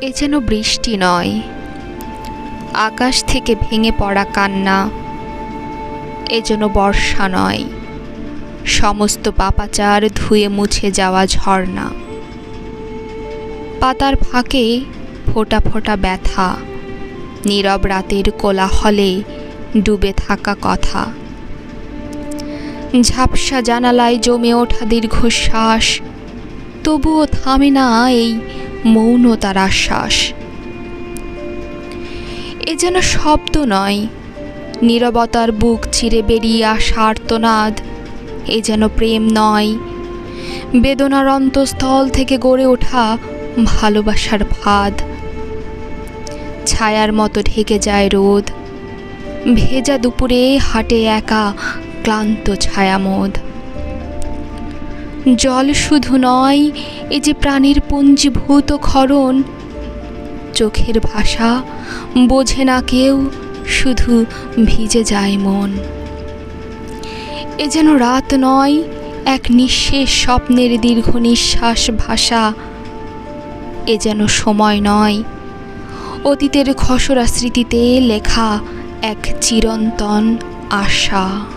এ যেন বৃষ্টি নয়। আকাশ থেকে ভেঙে পড়া কান্না, এ যেন বর্ষা নয়। সমস্ত পাপাচার ধুয়ে মুছে যাওয়া ঝর্ণা। পাতার ফাঁকে ফোঁটা ফোঁটা ব্যথা, নীরব রাতের কোলাহলে ডুবে থাকা কথা। ঝাপসা জানালায় জমে ওঠা দীর্ঘশ্বাস, তবুও থামে না এই মৌনতার আশ্বাস। এ যেন শব্দ নয়, নীরবতার বুক চিরে বেরিয়ে আসা আর্তনাদ, এ যেন প্রেম নয়। বেদনার অন্তঃস্থল থেকে গড়ে ওঠা ভালোবাসার ফাঁদ। ছায়ার মতো ঢেকে যায় রোদ। ভেজা দুপুরে হাটে একা ক্লান্ত ছায়ামোদ। জল শুধু নয়, এ যে প্রাণীর পুঞ্জীভূত ক্ষরণ, চোখের ভাষা বোঝে না কেউ, শুধু ভিজে যায় মন। এ যেন রাত নয়, এক নিঃশেষ স্বপ্নের দীর্ঘ নিঃশ্বাস ভাষা, এ যেন সময় নয়। অতীতের খসড়া স্মৃতিতে লেখা এক চিরন্তন আশা।